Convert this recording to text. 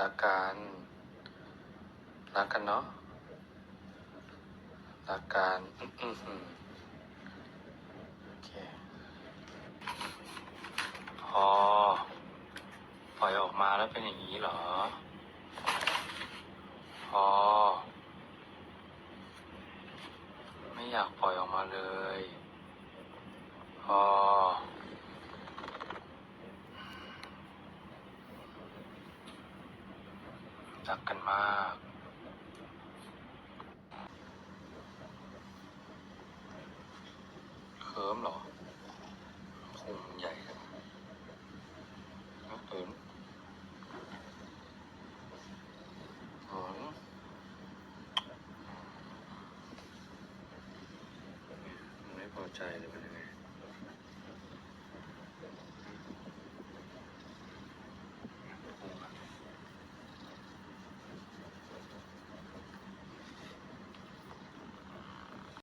รักกันรักกันเนาะรักกันอืมอืมอืมโอเคพอปล่อยออกมาแล้วเป็นอย่างนี้เหรอพอไม่อยากปล่อยออกมาเลย พอ รักกันมาก เคิมเหรอพุงใหญ่เลยน้ำตื่นหืมมันไม่พอใจเลยเป็นยังไง